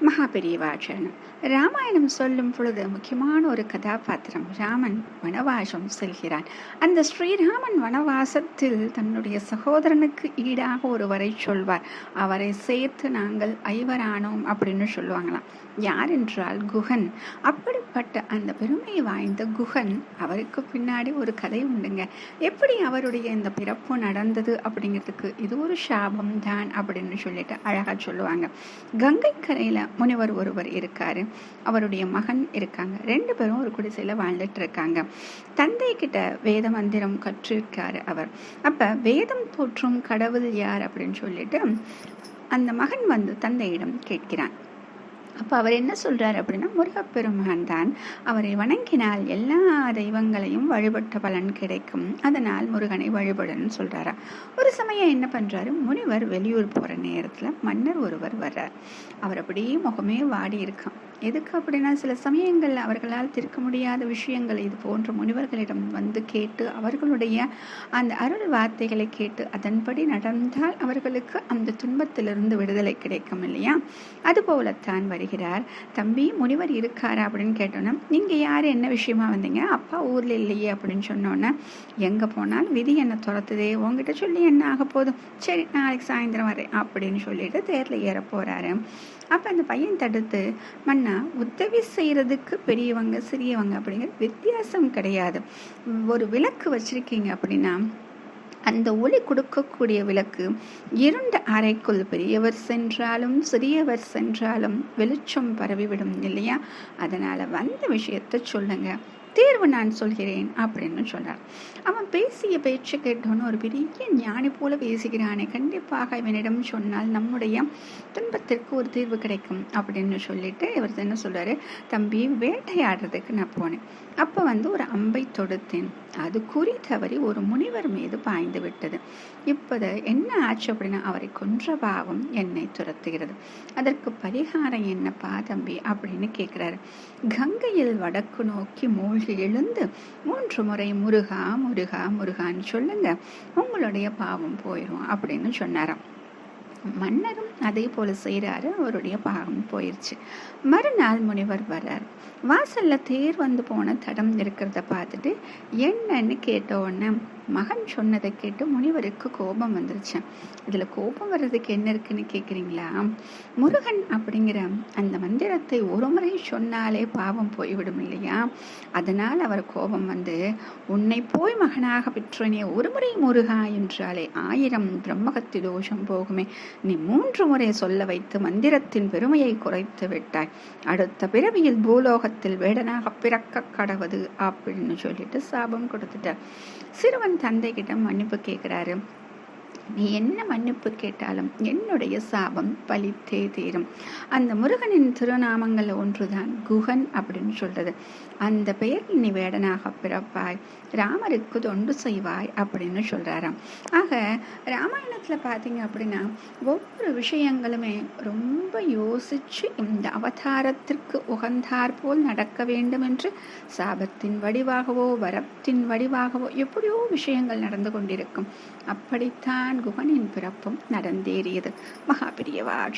மகா பெரியவாச்சரணம் ராமாயணம் சொல்லும் பொழுது முக்கியமான ஒரு கதாபாத்திரம் ராமன் வனவாசம் செல்கிறான். அந்த ஸ்ரீராமன் வனவாசத்தில் தன்னுடைய சகோதரனுக்கு ஈடாக ஒருவரை சொல்வார். அவரை சேர்த்து நாங்கள் ஐவரானோம் அப்படின்னு சொல்லுவாங்களாம். யார் என்றால் குகன். அப்படிப்பட்ட அந்த பெருமை வாய்ந்த குகன் அவருக்கு பின்னாடி ஒரு கதை உண்டுங்க. எப்படி அவருடைய இந்த பிறப்பு நடந்தது அப்படிங்கிறதுக்கு இது ஒரு சாபம் தான் அப்படின்னு சொல்லிட்டு அழகாக சொல்லுவாங்க. கங்கை முனிவர் ஒருவர் இருக்காரு. அவருடைய மகன் இருக்காங்க. ரெண்டு பேரும் ஒரு குடிசையில வாழ்ந்துட்டு இருக்காங்க. தந்தை கிட்ட வேத மந்திரம் கற்றிருக்காரு அவர். அப்ப வேதம் போற்றும் கடவுள் யார் அப்படின்னு சொல்லிட்டு அந்த மகன் வந்து தந்தையிடம் கேட்கிறான். அப்போ அவர் என்ன சொல்கிறார் அப்படின்னா முருகப்பெருமான் தான் அவரை வணங்கினால் எல்லா தெய்வங்களையும் வழிபட்ட பலன் கிடைக்கும். அதனால் முருகனை வழிபடணும்னு சொல்றாரா. ஒரு சமயம் என்ன பண்ணுறாரு முனிவர் வெளியூர் போகிற நேரத்தில் மன்னர் ஒருவர் வர்றார். அவர் அப்படியே முகமே வாடி இருக்கான். எதுக்கு அப்படின்னா சில சமயங்கள் அவர்களால் தீர்க்க முடியாத விஷயங்கள் இது போன்ற முனிவர்களிடம் வந்து கேட்டு அவர்களுடைய அந்த அருள் வார்த்தைகளை கேட்டு அதன்படி நடந்தால் அவர்களுக்கு அந்த துன்பத்திலிருந்து விடுதலை கிடைக்கும் இல்லையா? அதுபோலத்தான் வருகிறார் தம்பி முனிவர் இருக்காரா? அப்படின்னு கேட்டோன்னா நீங்கள் யார்? என்ன விஷயமா வந்தீங்க? அப்பா ஊரில் இல்லையே அப்படின்னு சொன்னோன்னே எங்கே போனால் விதி என்னை துரத்துதே? உங்ககிட்ட சொல்லி என்ன ஆக போதும் சரி நாளைக்கு சாயந்தரம் வரேன் அப்படின்னு சொல்லிட்டு தேரில் ஏற போகிறாரு அப்போ அந்த பையன் தடுத்து மன்னா உதவி செய்கிறதுக்கு பெரியவங்க சிறியவங்க அப்படிங்கிற வித்தியாசம் கிடையாது. ஒரு விளக்கு வச்சுருக்கீங்க அப்படின்னா அந்த ஒளி கொடுக்கக்கூடிய விளக்கு இருண்ட அறைக்குள் பெரியவர் சென்றாலும் சிறியவர் சென்றாலும் வெளிச்சம் பரவிவிடும் இல்லையா? அதனால் வந்த விஷயத்தை சொல்லுங்கள் தேர்வு நான் சொல்கிறேன் அப்படின்னு சொன்னார் அவன் பேசிய பேச்சு கேட்டோன்னு ஒரு பெரிய ஞானி போல பேசுகிறானே. கண்டிப்பாக இவனிடம் சொன்னால் நம்முடைய துன்பத்திற்கு ஒரு தீர்வு கிடைக்கும் அப்படின்னு சொல்லிட்டு இவர் என்ன சொல்றாரு? தம்பி வேட்டையாடுறதுக்கு நான் போனேன். அப்போ வந்து ஒரு அம்பை தொடுத்தேன். அது குறி தவறி ஒரு முனிவர் மீது பாய்ந்து விட்டது. இப்போது என்ன ஆச்சு அப்படின்னா அவரை கொன்ற பாவம் என்னை துரத்துகிறது. அதற்கு பரிகாரம் என்னப்பா தம்பி? அப்படின்னு கேட்குறாரு கங்கையில் வடக்கு நோக்கி மூழ்கி எழுந்து மூன்று முறை முருகா முருகா முருகான்னு சொல்லுங்க. உங்களுடைய பாவம் போயிடும் அப்படின்னு சொன்னாராம். மன்னரும் அதே போல செய்கிறாரு அவருடைய பாகம் போயிடுச்சு மறுநாள் முனிவர் வர்றார். வாசல்ல தேர் வந்து போன தடம் இருக்கிறத பார்த்துட்டு என்னன்னு கேட்ட உடனே மகன் சொன்னதை கேட்டு முனிவருக்கு கோபம் வந்துருச்சு. இதில் கோபம் வர்றதுக்கு என்ன இருக்குன்னு கேட்குறீங்களா முருகன் அப்படிங்கிற அந்த மந்திரத்தை ஒரு முறை சொன்னாலே பாவம் போய்விடும் இல்லையா? அதனால் அவர் கோபம் வந்து உன்னை போய் மகனாக பெற்றனே ஒரு முறை முருகா என்றாலே ஆயிரம் பிரம்மகத்தி தோஷம் போகுமே. நீ மூன்று முறை சொல்ல வைத்து மந்திரத்தின் பெருமையை குறைத்து விட்டாய். அடுத்த பிறவியில் பூலோகத்தில் வேடனாக பிறக்க கடவுது அப்படின்னு சொல்லிட்டு சாபம் கொடுத்துட்டார். சிறுவன் தந்தைகிட்ட மன்னிப்பு கேட்குறாரு. நீ என்ன மன்னிப்பு கேட்டாலும் என்னுடைய சாபம் பலித்தே தீரும். அந்த முருகனின் திருநாமங்கள் ஒன்றுதான் குகன் அப்படின்னு சொல்றது. அந்த பெயரில் நீ வேடனாக பிறப்பாய். ராமருக்கு தொண்டு செய்வாய் அப்படின்னு சொல்றாராம். ஆக ராமாயணத்துல பாத்தீங்க அப்படின்னா ஒவ்வொரு விஷயங்களுமே ரொம்ப யோசிச்சு இந்த அவதாரத்திற்கு உகந்தார் போல் நடக்க வேண்டும் என்று சாபத்தின் வடிவாகவோ வரத்தின் வடிவாகவோ எப்படியோ விஷயங்கள் நடந்து கொண்டிருக்கும். அப்படித்தான் குகனின் பிறப்பும் நடந்தேறியது. மகாபிரியவாக